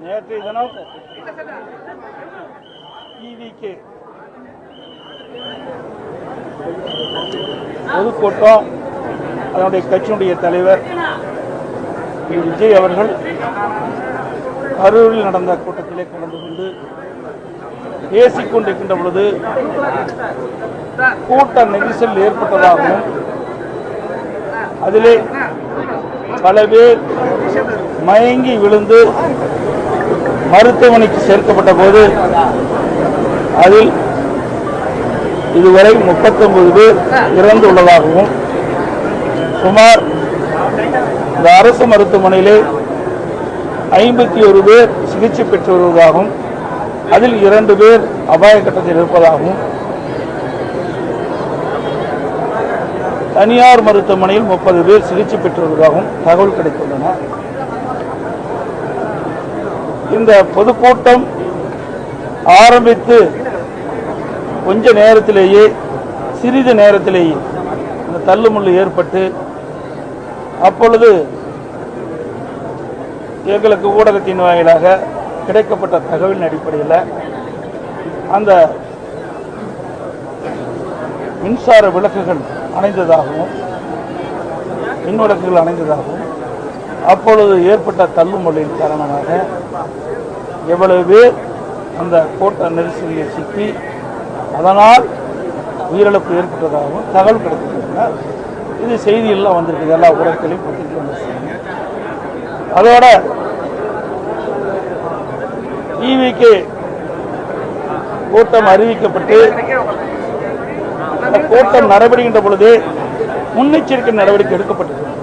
நேற்று தினம் டிவிக்கு பொதுக்கூட்டம் அதனுடைய கட்சியினுடைய தலைவர் திரு விஜய் அவர்கள் கரூரில் நடந்த கூட்டத்திலே கலந்து கொண்டு பேசிக்கொண்டிருக்கின்ற பொழுது கூட்ட நெரிசல் ஏற்பட்டதாகவும் அதிலே பல பேர் மயங்கி விழுந்து மருத்துவமனைக்கு சேர்க்கப்பட்ட போது அதில் இதுவரை 39 பேர் இறந்துள்ளதாகவும் சுமார் இந்த அரசு மருத்துவமனையிலே ஐம்பத்தி ஒரு பேர் சிகிச்சை பெற்று வருவதாகவும் அதில் இரண்டு பேர் அபாய கட்டத்தில் இருப்பதாகவும் தனியார் மருத்துவமனையில் முப்பது பேர் சிகிச்சை பெற்று வருவதாகவும் தகவல் கிடைத்துள்ளன. இந்த பொதுக்கூட்டம் ஆரம்பித்து கொஞ்ச நேரத்திலேயே சிறிது நேரத்திலேயே இந்த தள்ளுமுள்ளு ஏற்பட்டு அப்பொழுது எங்களுக்கு ஊடகத்தின் வாயிலாக கிடைக்கப்பட்ட தகவலின் அடிப்படையில் அந்த மின்சார விளக்குகள் அணைந்ததாகவும் மின் விளக்குகள் அணைந்ததாகவும் அப்பொழுது ஏற்பட்ட தள்ளுமொழியின் காரணமாக எவ்வளவு பேர் அந்த கோட்டை நெரிசலியை சிக்கி அதனால் உயிரிழப்பு ஏற்பட்டதாகவும் தகவல் கிடைத்திருக்கிறார் இது செய்தியெல்லாம் வந்திருக்கு எல்லா ஊடகத்திலையும் பத்திரிக்கை வந்த செய்தி அதோட டிவிக்கு கூட்டம் அறிவிக்கப்பட்டு கூட்டம் நடைபெறுகின்ற பொழுது முன்னெச்சரிக்கை நடவடிக்கை எடுக்கப்பட்டிருக்கிறது.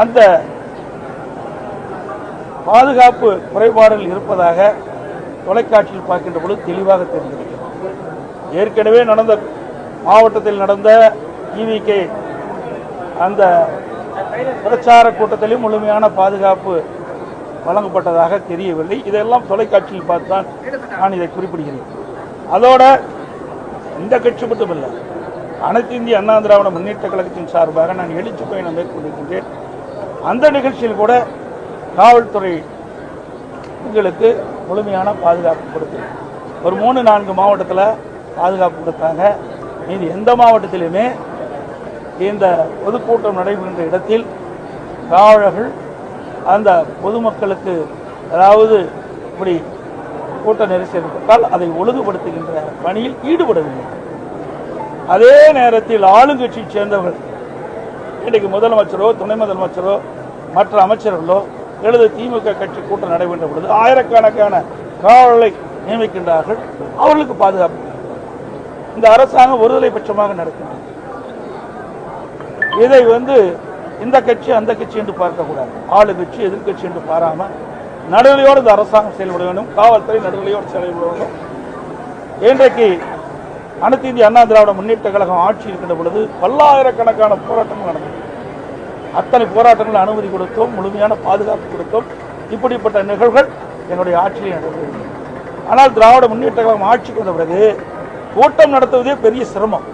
அந்த பாதுகாப்பு குறைபாடுகள் இருப்பதாக தொலைக்காட்சியில் பார்க்கின்ற பொழுது தெளிவாக தெரிந்திருக்கிறது ஏற்கனவே நடந்த மாவட்டத்தில் நடந்த இவிகே அந்த பிரச்சார கூட்டத்திலும் முழுமையான பாதுகாப்பு வழங்கப்பட்டதாக தெரியவில்லை. இதெல்லாம் தொலைக்காட்சியில் பார்த்துதான் நான் இதை குறிப்பிடுகிறேன். அதோட இந்த கட்சி மட்டுமல்ல அனைத்து இந்திய அண்ணா திராவிட முன்னேற்ற கழகத்தின் சார்பாக நான் எழுச்சி பயணம் மேற்கொண்டிருக்கின்றேன். அந்த நிகழ்ச்சியில் கூட காவல்துறை எங்களுக்கு முழுமையான பாதுகாப்பு கொடுத்து ஒரு மூணு நான்கு மாவட்டத்தில் பாதுகாப்பு கொடுத்தாங்க. இது எந்த மாவட்டத்திலுமே இந்த பொதுக்கூட்டம் நடைபெறுகின்ற இடத்தில் காவலர்கள் அந்த பொதுமக்களுக்கு அதாவது இப்படி கூட்ட நெரிசல் ஏற்பட்டால் அதை ஒழுங்குபடுத்துகின்ற பணியில் ஈடுபடவில்லை. அதே நேரத்தில் ஆளுங்கட்சியைச் சேர்ந்தவர்கள் இன்றைக்கு முதலமைச்சரோ துணை முதலமைச்சரோ மற்ற அமைச்சர்களோ எழுத திமுக கட்சி கூட்டம் நடைபெற்ற பொழுது ஆயிரக்கணக்கான காவலை நியமிக்கின்றார்கள். அவர்களுக்கு பாதுகாப்பு. இந்த அரசாங்கம் ஒருதலை பட்சமாக நடக்கின்றது இதை வந்து இந்த கட்சி அந்த கட்சி என்று பார்க்கக்கூடாது. ஆளு கட்சி எதிர்க்கட்சி என்று பாராம நடுநிலையோடு இந்த அரசாங்கம் செயல்பட வேண்டும். காவல்துறை நடுநிலையோடு செயல்பட வேண்டும். இன்றைக்கு அனைத்து இந்திய அண்ணா திராவிட முன்னேற்ற கழகம் ஆட்சி இருக்கின்ற பொழுது பல்லாயிரக்கணக்கான போராட்டங்கள் நடந்தது. அத்தனை போராட்டங்கள் அனுமதி கொடுத்தோம் முழுமையான பாதுகாப்பு கொடுத்தோம். இப்படிப்பட்ட நிகழ்வுகள் என்னுடைய ஆட்சியில் நடந்தது ஆனால் திராவிட முன்னேற்ற கழகம் ஆட்சிக்கு வந்த பிறகு கூட்டம் நடத்துவதே பெரிய சிரமம்.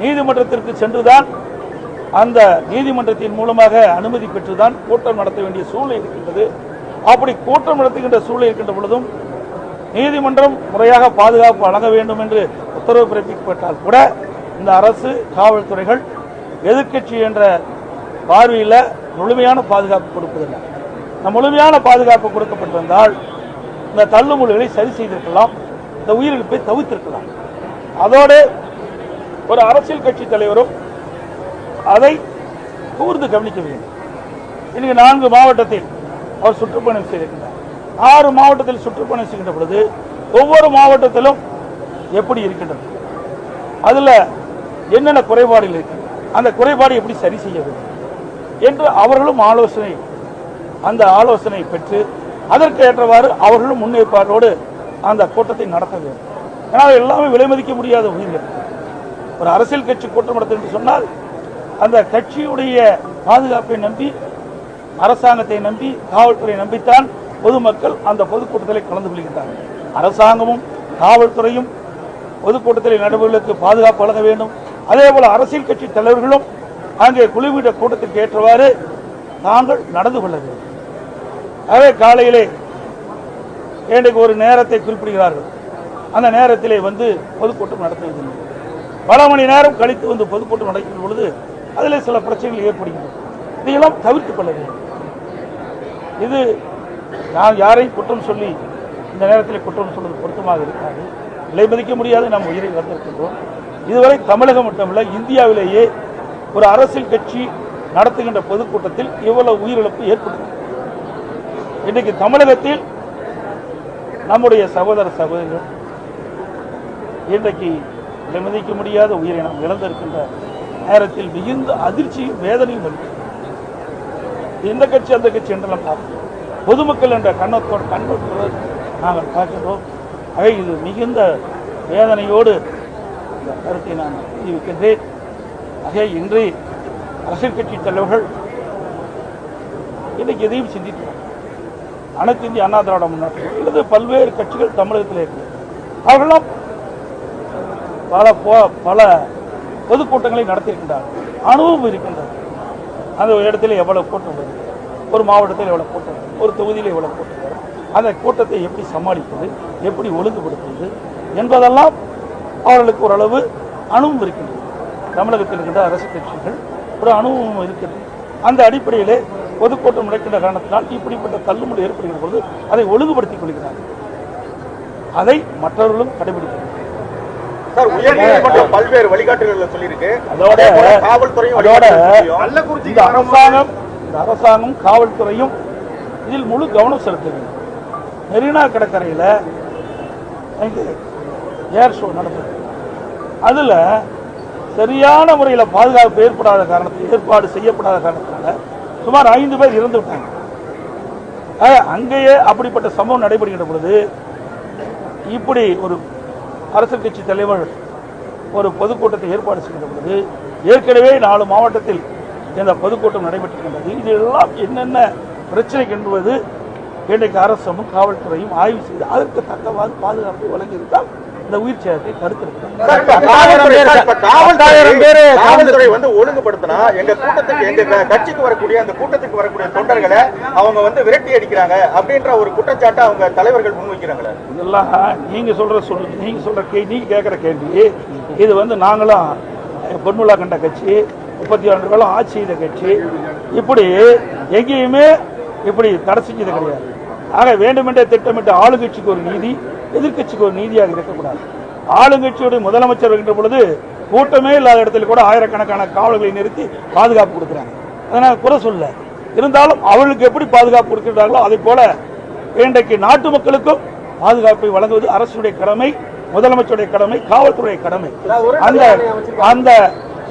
நீதிமன்றத்திற்கு சென்றுதான் அந்த நீதிமன்றத்தின் மூலமாக அனுமதி பெற்றுதான் கூட்டம் நடத்த வேண்டிய சூழ்நிலை இருக்கின்றது. அப்படி கூட்டம் நடத்துகின்ற சூழ்நிலை இருக்கின்ற பொழுதும் நீதிமன்றம் முறையாக பாதுகாப்பு வழங்க வேண்டும் என்று உத்தரவு பிறப்பிக்கப்பட்டால் கூட இந்த அரசு காவல்துறைகள் எதிர்க்கட்சி என்ற பார்வையில் முழுமையான பாதுகாப்பு கொடுப்பதில்லை. இந்த முழுமையான பாதுகாப்பு கொடுக்கப்பட்டிருந்தால் இந்த தள்ளுமுள்ளுகளை சரி செய்திருக்கலாம் இந்த உயிரிழப்பை தவிர்த்திருக்கலாம். அதோடு ஒரு அரசியல் கட்சி தலைவரும் அதை கூர்ந்து கவனிக்க வேண்டும். இன்னைக்கு நான்கு மாவட்டத்தில் அவர் சுற்றுப்பயணம் செய்திருக்கிறார். ஆறு மாவட்டத்தில் சுற்றுப்பயணம் செய்கின்ற பொழுது ஒவ்வொரு மாவட்டத்திலும் எப்படி இருக்கின்றது? அதுல என்னென்ன குறைபாடுகள் இருக்கு? அந்த குறைபாடு எப்படி சரி செய்ய வேண்டும்? என்று அவர்களும் ஆலோசனை அந்த ஆலோசனை பெற்று அதற்கு ஏற்றவாறு அவர்களும் முன்னேற்பாட்டோடு அந்த கூட்டத்தை நடத்த வேண்டும். ஏன்னா எல்லாமே விலை மதிக்க முடியாத உயிர்கள் ஒரு அரசியல் கட்சி கூட்டம் நடத்த என்று சொன்னால் அந்த கட்சியுடைய பாதுகாப்பை நம்பி அரசாங்கத்தை நம்பி காவல்துறையை நம்பித்தான் பொதுமக்கள் அந்த பொதுக்கூட்டத்தில் கலந்து கொள்கின்றார்கள். அரசாங்கமும் காவல்துறையும் பொதுக்கூட்டத்தில் நடுவர்களுக்கு பாதுகாப்பு வழங்க வேண்டும். அதே போல அரசியல் கட்சி தலைவர்களும் அங்கே குழுவிட கூட்டத்திற்கு ஏற்றவாறு நாங்கள் நடந்து கொள்ள வேண்டும். அதே காலையிலே எனக்கு ஒரு நேரத்தை குறிப்பிடுகிறார்கள். அந்த நேரத்திலே வந்து பொதுக்கூட்டம் நடத்துவதில்லை. பல மணி நேரம் கழித்து வந்து பொதுக்கூட்டம் நடக்கின்ற பொழுது அதில் சில பிரச்சனைகள் ஏற்படுகின்றன. இதையெல்லாம் தவிர்த்துக் கொள்ள வேண்டும். இது நான் யாரையும் குற்றம் சொல்லி இந்த நேரத்தில் குற்றம் சொல்வது பொருத்தமாக இருக்காது. விலை மதிக்க முடியாது நாம் உயிரை வந்திருக்கின்றோம் இதுவரை தமிழகம் மட்டுமல்ல இந்தியாவிலேயே ஒரு அரசியல் கட்சி நடத்துகின்ற பொதுக்கூட்டத்தில் இவ்வளவு உயிரிழப்பு ஏற்பட்டது இன்றைக்கு தமிழகத்தில் நம்முடைய சகோதர சகோதரிகள் இன்றைக்கு விலை மதிக்க முடியாத உயிரை நாம் இழந்திருக்கின்ற நேரத்தில் மிகுந்த அதிர்ச்சியும் வேதனையும் அளிக்கிறது இந்த கட்சி அந்த கட்சி என்றெல்லாம் பார்க்கிறோம் பொதுமக்கள் என்ற கண்ணத்தோடு கண்ணோட்டோடு நாங்கள் பார்க்கின்றோம். ஆக இது மிகுந்த வேதனையோடு இந்த கருத்தை நான் தெரிவிக்கின்றேன் ஆக இன்று அரசியல் கட்சி தலைவர்கள் இன்னைக்கு எதையும் சிந்திக்கிறார் அனைத்து இந்திய அண்ணா திராவிட முன்னேற்ற அல்லது பல்வேறு கட்சிகள் தமிழகத்தில் இருக்கு. அவர்களும் பல பல பொதுக்கூட்டங்களை நடத்தியிருக்கின்றார்கள். அனுபவம் இருக்கின்றது. அந்த ஒரு இடத்துல எவ்வளவு கூட்டம் வருது? ஒரு மாவட்டத்தில் எவ்வளவு கூட்டம் ஒரு தொகுதியில் எவ்வளவு கூட்டம் அந்த கூட்டத்தை எப்படி சமாளிப்பது எப்படி ஒழுங்குபடுத்துவது என்பதெல்லாம் அவர்களுக்கு ஓரளவு அனுபவம் இருக்கின்றது. தமிழகத்தில் இருக்கின்ற அரசு கட்சிகள் ஒரு அனுபவம் இருக்கிறது அந்த அடிப்படையிலே பொதுக்கூட்டம் நடக்கின்ற காரணத்தினால் இப்படிப்பட்ட தள்ளுமுறை ஏற்படுகிற பொழுது அதை ஒழுங்குபடுத்திக் கொள்கிறார்கள். அதை மற்றவர்களும் கடைபிடிக்கிறார்கள். பல்வேறு வழிகாட்டுதல்களை சொல்லியிருக்கு. அதோட காவல்துறையும் அதோட அரசாங்கம் இந்த அரசாங்கம் காவல்துறையும் இதில் முழு கவனம் செலுத்த வேண்டும். மெரினா கடற்கரையில் இங்கு ஏர் ஷோ நடந்தது. அதில் சரியான முறையில் பாதுகாப்பு ஏற்படாத காரணத்தில் ஏற்பாடு செய்யப்படாத காரணத்தினால சுமார் ஐந்து பேர் இறந்து விட்டாங்க அங்கேயே அப்படிப்பட்ட சம்பவம் நடைபெறுகின்ற பொழுது இப்படி ஒரு அரசியல் கட்சி தலைவர் ஒரு பொதுக்கூட்டத்தை ஏற்பாடு செய்கின்ற பொழுது ஏற்கனவே நாலு மாவட்டத்தில் இந்த பொதுக்கூட்டம் நடைபெற்றிருக்கின்றது. இதெல்லாம் என்னென்ன பிரச்சனை என்பது இன்றைக்கு அரசும் காவல்துறையும் ஆய்வு செய்து அதற்கு தக்கவாறு பாதுகாப்பை வழங்கியிருந்தால் இந்த உயிர் சேதத்தை தடுத்திருக்கிறார் வந்து ஒழுங்குபடுத்தினா எங்க கூட்டத்துக்கு எங்க க- கட்சிக்கு வரக்கூடிய அந்த கூட்டத்துக்கு வரக்கூடிய தொண்டர்களை அவங்க வந்து விரட்டி அடிக்கிறாங்க அப்படின்ற ஒரு குற்றச்சாட்டை அவங்க தலைவர்கள் முன்வைக்கிறாங்களே. இதெல்லாம் நீங்க சொல்ற சொல்லு நீங்க சொல்ற கே நீங்க கேட்குற கேள்வி. இது வந்து நாங்களும் பொன்முலா கண்ட கட்சி முப்பத்தி ஆண்டு காலம் ஆட்சி செய்த கட்சி. இப்படி எங்கேயுமே இப்படி தடை செஞ்சது கிடையாது. ஆக வேண்டுமென்றே திட்டமிட்ட ஆளுங்கட்சிக்கு ஒரு நீதி எதிர்க்கட்சிக்கு ஒரு நீதியாக இருக்கக்கூடாது. ஆளுங்கட்சியுடைய முதலமைச்சர் வருகின்ற பொழுது கூட்டமே இல்லாத இடத்துல கூட ஆயிரக்கணக்கான காவலர்களை நிறுத்தி பாதுகாப்பு கொடுக்குறாங்க. அதனால குறை சொல்ல. இருந்தாலும் அவர்களுக்கு எப்படி பாதுகாப்பு கொடுக்கிறார்களோ அதே போல இன்றைக்கு நாட்டு மக்களுக்கும் பாதுகாப்பை வழங்குவது அரசுடைய கடமை முதலமைச்சருடைய கடமை காவல்துறை கடமை. அந்த அந்த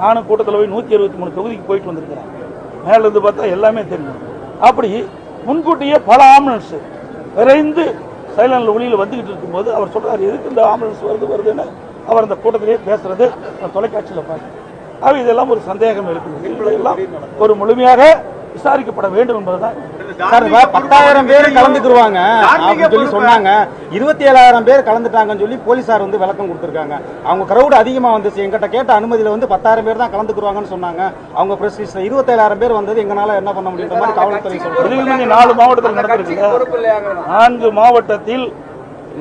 நானும் கூட்டத்தில் போய் நூற்றி அறுபத்தி மூணு தொகுதிக்கு போயிட்டு வந்திருக்கிறேன். மேலேருந்து பார்த்தா எல்லாமே தெரியும். அப்படி முன்கூட்டியே பல ஆம்புலன்ஸு விரைந்து சைலண்டில் ஒளியில் வந்துக்கிட்டு இருக்கும்போது அவர் சொல்கிறார் எதுக்கு இந்த ஆம்புலன்ஸ் வருது வருதுன்னு? அவர் அந்த கூட்டத்திலேயே பேசுறது நான் தொலைக்காட்சியில் பார்த்தேன். ஆக இதெல்லாம் ஒரு சந்தேகம் இருக்குது எல்லாம் ஒரு முழுமையாக விசாரிக்கப்பட வேண்டும் என்பதுதான். சார் பத்தாயிரம் பேர் கலந்துக்குருவாங்க அப்படின்னு சொல்லி சொன்னாங்க. இருபத்தி ஏழாயிரம் பேர் கலந்துட்டாங்கன்னு சொல்லி போலீசார் வந்து விளக்கம் கொடுத்துருக்காங்க. அவங்க கிரௌட் அதிகமா வந்துச்சு. எங்கிட்ட கேட்ட அனுமதியில வந்து பத்தாயிரம் பேர் தான் கலந்துக்குருவாங்கன்னு சொன்னாங்க. அவங்க பிரஸ் இருபத்தேழாயிரம் பேர் வந்தது எங்களால என்ன பண்ண முடியுன்ற மாதிரி காவல்துறை முந்தி நாலு மாவட்டத்தில் நடந்திருக்குல்ல. நான்கு மாவட்டத்தில்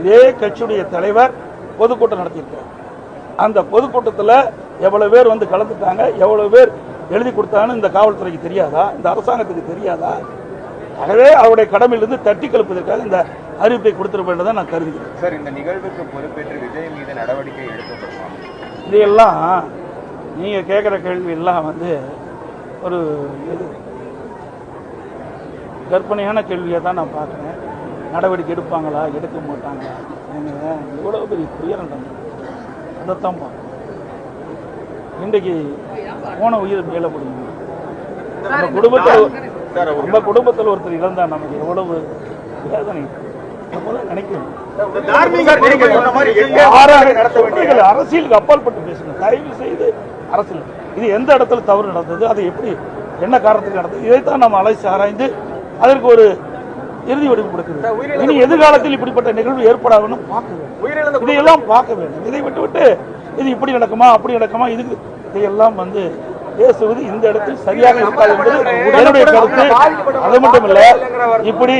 இதே கட்சியுடைய தலைவர் பொதுக்கூட்டம் நடத்தியிருக்கார். அந்த பொதுக்கூட்டத்தில் எவ்வளவு பேர் வந்து கலந்துட்டாங்க எவ்வளவு பேர் எழுதி கொடுத்தாங்கன்னு இந்த காவல்துறைக்கு தெரியாதா? இந்த அரசாங்கத்துக்கு தெரியாதா? ஆகவே அவருடைய கடமையிலிருந்து தட்டி கழிப்பதற்காக இந்த அறிவிப்பை கொடுத்திருப்ப வேண்டும் நான் கருதுகிறேன். சார் இந்த நிகழ்வுக்கு பொறுப்பேற்று விஜய் மீது நடவடிக்கை எடுக்கப்படுமா? இதையெல்லாம் நீங்க கேட்குற கேள்வி எல்லாம் வந்து ஒரு இது கற்பனையான கேள்வியை தான் நான் பார்க்குறேன். நடவடிக்கை எடுப்பாங்களா எடுக்க மாட்டாங்களா? ஏங்க, இவ்வளவு பெரிய துயரம் நடந்தது அதைத்தான் பார்க்கணும். இன்றைக்கு போன உயிர் மேல முடியும் நம்ம குடும்பத்தில் நம்ம குடும்பத்தில் ஒருத்தர் இறந்தா நமக்கு எவ்வளவு வேதனை. நீங்கள் அரசியலுக்கு அப்பாற்பட்டு பேசுங்க. தயவு செய்து அரசியல். இது எந்த இடத்துல தவறு நடந்தது அது எப்படி என்ன காரணத்துக்கு நடந்தது இதைத்தான் நம்ம அலைசி ஆராய்ந்து அதற்கு ஒரு இறுதி வடிவு கொடுக்குது இனி எதிர்காலத்தில் இப்படிப்பட்ட நிகழ்வு ஏற்படாதுன்னு பார்க்க வேண்டும். இதையெல்லாம் பார்க்க வேண்டும். இதை விட்டு விட்டு இது இப்படி நடக்குமா அப்படி நடக்குமா இதுக்கு இதையெல்லாம் வந்து பேசுவது இந்த இடத்தில் சரியாக இருக்காது என்பது என்னுடைய கருத்து. அது மட்டும் இல்ல இப்படி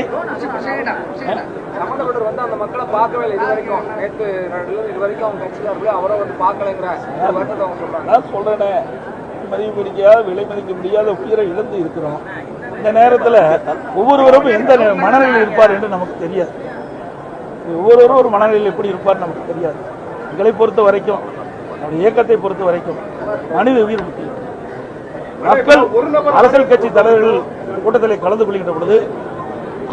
சம்பந்தப்பட்டவர் வந்து அந்த மக்களை பார்க்கவே இல்லை. இது வரைக்கும் நேற்று நடுவில் இது வரைக்கும் அவங்க கட்சியில அவரை வந்து பார்க்கலைங்கிற ஒரு வருத்தத்தை அவங்க சொல்றாங்க. நான் சொல்றேனே. மதிப்பு முடியாத விலை மதிக்க முடியாத உயிரை இழந்து இருக்கிறோம். இந்த நேரத்துல ஒவ்வொருவரும் எந்த மனநிலையில் இருப்பார் என்று நமக்கு தெரியாது. ஒவ்வொருவரும் ஒரு மனநிலையில் எப்படி இருப்பார் நமக்கு தெரியாது. எங்களை பொறுத்த வரைக்கும் நம்முடைய இயக்கத்தை பொறுத்த வரைக்கும் மனித உயிர் முக்கியம். மக்கள் அரசியல் கட்சி தலைவர்கள் கூட்டத்தில் கலந்து கொள்கின்ற பொழுது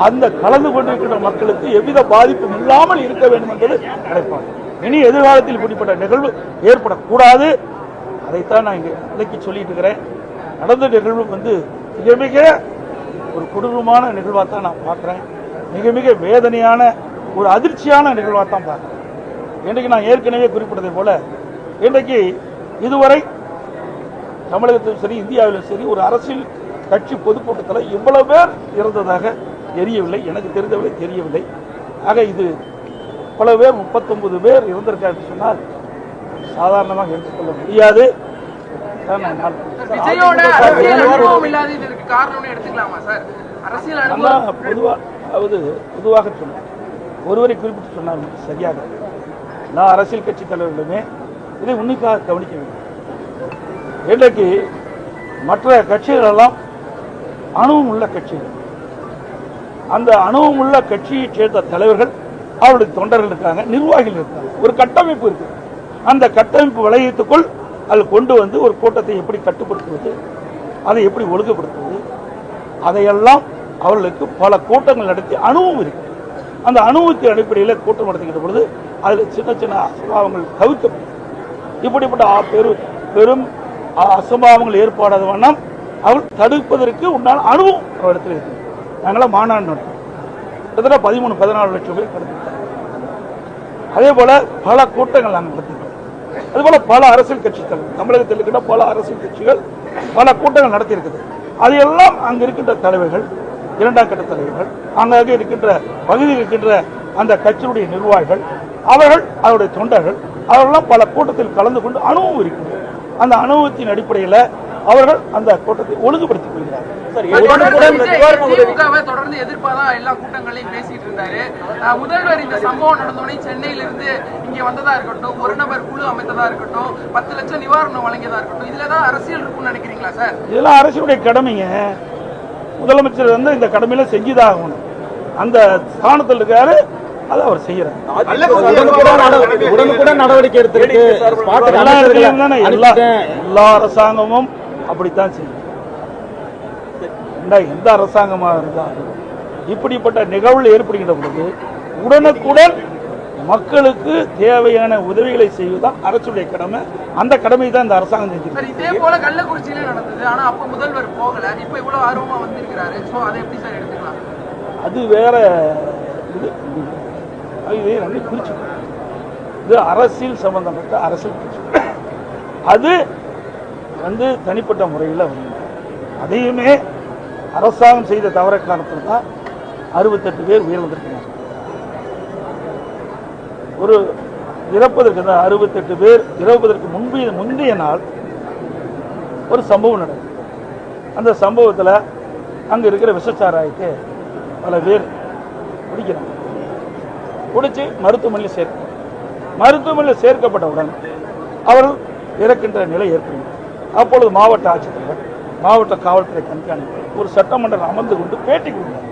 அந்த கலந்து கொண்டிருக்கின்ற மக்களுக்கு எவ்வித பாதிப்பும் இல்லாமல் இருக்க வேண்டும் என்பது நினைப்பாங்க. இனி எதிர்காலத்தில் இப்படிப்பட்ட நிகழ்வு ஏற்படக்கூடாது. அதைத்தான் நான் இங்கே விளக்கி சொல்லிட்டு இருக்கிறேன். நடந்த நிகழ்வு வந்து மிக மிக ஒரு கொடூரமான நிகழ்வாக தான் நான் பார்க்குறேன். மிக மிக வேதனையான ஒரு அதிர்ச்சியான நிகழ்வாக தான் பார்க்குறேன். இன்றைக்கு நான் ஏற்கனவே குறிப்பிட்டதை போல இன்றைக்கு இதுவரை தமிழகத்திலும் சரி இந்தியாவிலும் சரி ஒரு அரசியல் கட்சி பொதுக்கூட்டத்தில் இவ்வளவு பேர் இறந்ததாக தெரியவில்லை எனக்கு தெரிந்தவரை தெரியவில்லை. ஆக இது பல பேர் முப்பத்தொன்பது பேர் இறந்திருக்காரு சொன்னால் சாதாரணமாக எடுத்துக்கொள்ள முடியாது. பொதுவாக பொதுவாக சொன்னேன் ஒருவரை குறிப்பிட்டு சொன்னால் சரியாக எல்லா அரசியல் கட்சி தலைவர்களுமே இதை உன்னிப்பாக கவனிக்க வேண்டும். இன்றைக்கு மற்ற கட்சிகள் எல்லாம் அணுவும் உள்ள கட்சிகள். அந்த அணுவும் உள்ள கட்சியைச் சேர்ந்த தலைவர்கள் அவருடைய தொண்டர்கள் இருக்காங்க நிர்வாகிகள் இருக்காங்க. ஒரு கட்டமைப்பு இருக்கு. அந்த கட்டமைப்பு வளையத்துக்குள் அதில் கொண்டு வந்து ஒரு கூட்டத்தை எப்படி கட்டுப்படுத்துவது அதை எப்படி ஒழுங்குபடுத்துவது அதையெல்லாம் அவர்களுக்கு பல கூட்டங்கள் நடத்தி அனுபவம் இருக்கு. அந்த அனுபவத்தின் அடிப்படையில் கூட்டம் நடத்துகின்ற பொழுது அதில் சின்ன சின்ன அசம்பாவங்கள் தவிர்க்கப்படும். இப்படிப்பட்ட ஆ- பெரு பெரும் அசம்பாவங்கள் ஏற்படாத வண்ணம் அவர் தடுப்பதற்கு உண்டான அனுபவம் அவரிடத்தில் இருக்கு. நாங்களாம் மாநாடு நடத்தோம் கிட்டத்தட்ட பதிமூணு பதினாலு லட்சம் பேர் கடத்திருக்காங்க அதே போல பல கூட்டங்கள் நாங்கள் நடத்திருக்கோம். அதே போல பல அரசியல் கட்சிகள் தமிழகத்தில் இருக்கின்ற பல அரசியல் கட்சிகள் பல கூட்டங்கள் நடத்தியிருக்குது. அதையெல்லாம் அங்கே இருக்கின்ற தலைவர்கள் இரண்டாம் கட்ட தலைவர்கள் அங்கங்கே இருக்கின்ற பகுதியில் இருக்கின்ற அந்த கட்சியுடைய நிர்வாகிகள் அவர்கள் அவருடைய தொண்டர்கள் அவர்களெல்லாம் பல கூட்டத்தில் கலந்து கொண்டு அனுபவம் இருக்கிறது அந்த அனுபவத்தின் அடிப்படையில் அவர்கள் அந்த கூட்டத்தை ஒழுங்குபடுத்திக் கொள்கிறார்கள். தொடர்ந்து எதிர்ப்பாதான் எல்லா கூட்டங்களையும் பேசிட்டு இருந்தாரு. முதல்வர் இந்த சம்பவம் நடந்தோடனே சென்னையில இருந்து இங்க வந்ததா இருக்கட்டும் ஒரு நபர் குழு அமைத்ததா இருக்கட்டும் பத்து லட்சம் நிவாரணம் வழங்கியதா இருக்கட்டும் இதுல தான் அரசியல் இருக்கும்னு நினைக்கிறீங்களா சார்? இதெல்லாம் அரசுடைய கடமைங்க. முதலமைச்சர் வந்து இந்த கடமையில செஞ்சுதான் ஆகணும். அந்த ஸ்தானத்தில் இருக்காரு அதை அவர் செய்யறாரு. உடனுக்குடன் நடவடிக்கை எடுத்திருக்கு எல்லா அரசாங்கமும் அப்படித்தான் செய்யும் எந்த அரசாங்கமா இருந்தாலும் இப்படிப்பட்ட நிகழ்வுகள் ஏற்படுகின்ற பொழுது உடனுக்குடன் மக்களுக்கு தேவையான உதவிகளை செய்வதுதான் அரசுடைய கடமை. அந்த கடமை தான் இந்த அரசாங்கம் செஞ்சிருக்கு சார் இதே போல கள்ளக்குறிச்சியிலே நடந்தது. ஆனா அப்ப முதல்வர் போகல. இப்ப இவ்வளவு ஆர்வமா வந்திருக்கிறாரு. சோ அதை எப்படி சார் எடுத்துக்கலாம்? அது வேற இது. இது ரெண்டையும் பிரிச்சுக்கணும் இது அரசியல் சம்பந்தப்பட்ட அரசியல் கட்சி அது வந்து தனிப்பட்ட முறையில் வந்து. அதையுமே அரசாங்கம் செய்த தவற காரணத்தில் தான் அறுபத்தெட்டு பேர் உயிரிழந்திருக்கிறாங்க ஒரு இறப்பதற்கு தான் அறுபத்தெட்டு பேர் இறப்பதற்கு முன்பு முந்தைய நாள் ஒரு சம்பவம் நடந்தது. அந்த சம்பவத்தில் அங்கே இருக்கிற விஷச்சாராயத்தை பல பேர் குடிக்கிறாங்க. குடிச்சு மருத்துவமனையில் சேர்க்க மருத்துவமனையில் சேர்க்கப்பட்டவுடன் அவர்கள் இறக்கின்ற நிலை ஏற்படும் அப்பொழுது மாவட்ட ஆட்சித்தலைவர் மாவட்ட காவல்துறை கண்காணிப்பு ஒரு சட்டமன்றம் அமர்ந்து கொண்டு பேட்டி கொடுத்தார்.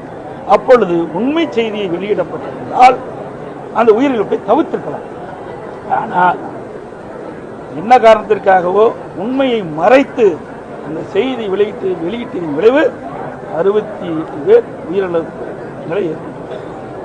அப்பொழுது உண்மை செய்தியை வெளியிடப்பட்டிருந்தால் அந்த உயிரிழப்பை தவிர்த்திருக்கலாம் ஆனால் என்ன காரணத்திற்காகவோ உண்மையை மறைத்து அந்த செய்தி வெளியிட்டு வெளியிட்டதின் விளைவு அறுபத்தி எட்டு பேர் உயிரிழப்பு நிலை ஏற்படும்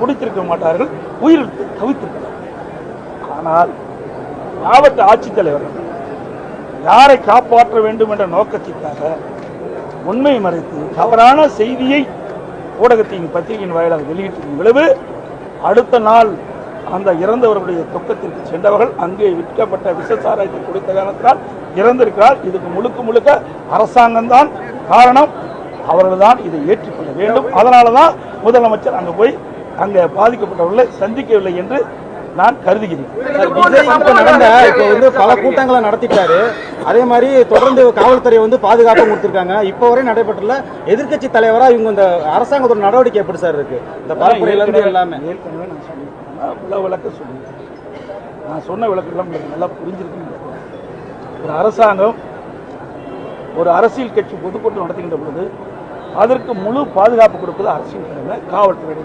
குடித்திருக்க மாட்டார்கள் உயிர் தவித்திருக்கிறார்கள். ஆனால் மாவட்ட ஆட்சித்தலைவர் யாரை காப்பாற்ற வேண்டும் என்ற நோக்கத்திற்காக உண்மை மறைத்து தவறான செய்தியை ஊடகத்தின் பத்திரிகையின் வாயிலாக வெளியிட்டிருக்கும் விளைவு அடுத்த நாள் அந்த இறந்தவர்களுடைய துக்கத்திற்கு சென்றவர்கள் அங்கே விற்கப்பட்ட விசசாராயத்தை கொடுத்த காரணத்தால் இறந்திருக்கிறார். இதுக்கு முழுக்க முழுக்க அரசாங்கம்தான் காரணம். அவர்கள்தான் இதை ஏற்றுக்கொள்ள வேண்டும். அதனால தான் முதலமைச்சர் அங்கே போய் அங்கே பாதிக்கப்பட்டவர்களை சந்திக்கவில்லை என்று நான் கருதுகிறேன். இப்ப வந்து பல கூட்டங்களை நடத்திட்டாரு. அதே மாதிரி தொடர்ந்து காவல்துறை வந்து பாதுகாப்பு கொடுத்திருக்காங்க. இப்ப வரை நடைபெற்றல எதிர்க்கட்சி தலைவரா இவங்க இந்த அரசாங்கத்தோட நடவடிக்கை எப்படி சார் இருக்கு? இந்த பரப்புரையில இருந்து எல்லாமே. நான் சொல்லியிருக்கேன். நான் சொன்ன விளக்கெல்லாம் நல்லா நினைக்கிறேன். ஒரு அரசாங்கம் ஒரு அரசியல் கட்சி பொதுக்கூட்டம் நடத்துகின்ற பொழுது அதற்கு முழு பாதுகாப்பு கொடுப்பது அரசியல் காவல்துறை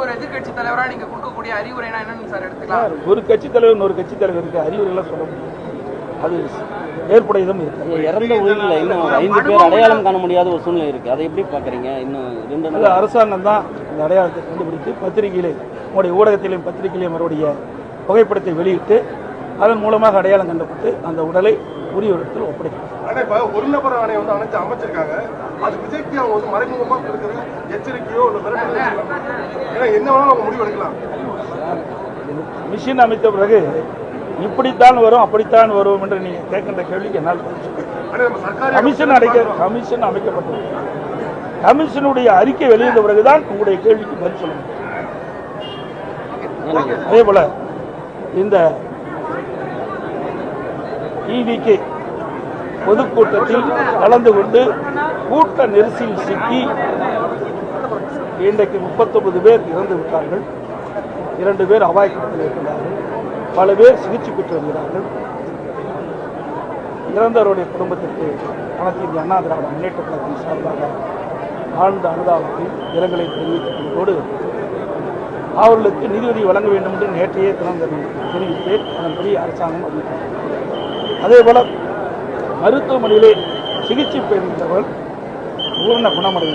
ஒரு எதிர்க்கட்சி தலைவரா நீங்க கொடுக்கக்கூடிய அறிவுரைனா என்னன்னு சார் எடுத்துக்கலாம். சார், ஒரு கட்சி கட்சி தலைவருக்கு அறிவுரைலாம் சொல்ல முடியும் அது ஏற்புடையதும் இருக்கு. இறந்த உயிரில் இன்னும் ஐந்து பேர் அடையாளம் காண முடியாத ஒரு சூழ்நிலை இருக்கு. அதை எப்படி பாக்குறீங்க இன்னும் ரெண்டு நாள். அரசாங்கம் தான் இந்த அடையாளத்தை கண்டுபிடித்து பத்திரிகையிலே உங்களுடைய ஊடகத்திலையும் பத்திரிகையிலையும் அவருடைய புகைப்படத்தை வெளியிட்டு அதன் மூலமாக அடையாளம் கண்டுபிட்டு அந்த உடலை உரிய இடத்தில் ஒப்படைக்கும் ஒரு நபர் ஆணையம் வந்து அமைச்சு அமைச்சிருக்காங்க. அது விஜய்க்கு அவங்க வந்து மறைமுகமா கொடுக்குற எச்சரிக்கையோ இல்ல மிரட்டல் ஏன்னா என்ன வேணாலும் அவங்க முடிவு எடுக்கலாம். மிஷின் அமைத்த பிறகு இப்படித்தான் வரும் அப்படித்தான் வரும் என்று நீங்க கேட்கின்ற கேள்விக்கு என்னால் கமிஷன் அடைக்க கமிஷன் அமைக்கப்பட்டது. கமிஷனுடைய அறிக்கை வெளியிட்ட பிறகுதான் உங்களுடைய கேள்விக்கு பதில் சொல்ல முடியும். அதே போல இந்த இவிகே பொதுக்கூட்டத்தில் கலந்து கொண்டு கூட்ட நெரிசலில் சிக்கி இன்றைக்கு முப்பத்தொன்பது பேர் இறந்து விட்டார்கள். இரண்டு பேர் அபாயத்தில் இருக்கிறார்கள். பல பேர் சிகிச்சை பெற்று வருகிறார்கள். இறந்தவருடைய குடும்பத்திற்கு பணத்தின் அண்ணா திராவிட முன்னேற்ற கழகத்தின் சார்பாக ஆழ்ந்த அனுதாபத்தை இரங்கலை தெரிவித்துக் கொள்வதோடு அவர்களுக்கு உதவி வழங்க வேண்டும் என்று நேற்றையே தினம் தெரிவித்தேன் அதன்படி அரசாங்கம் அறிவித்தது. அதே போல மருத்துவமனையிலே சிகிச்சை பெறுகின்றவர்கள் பூர்ண குணமடைய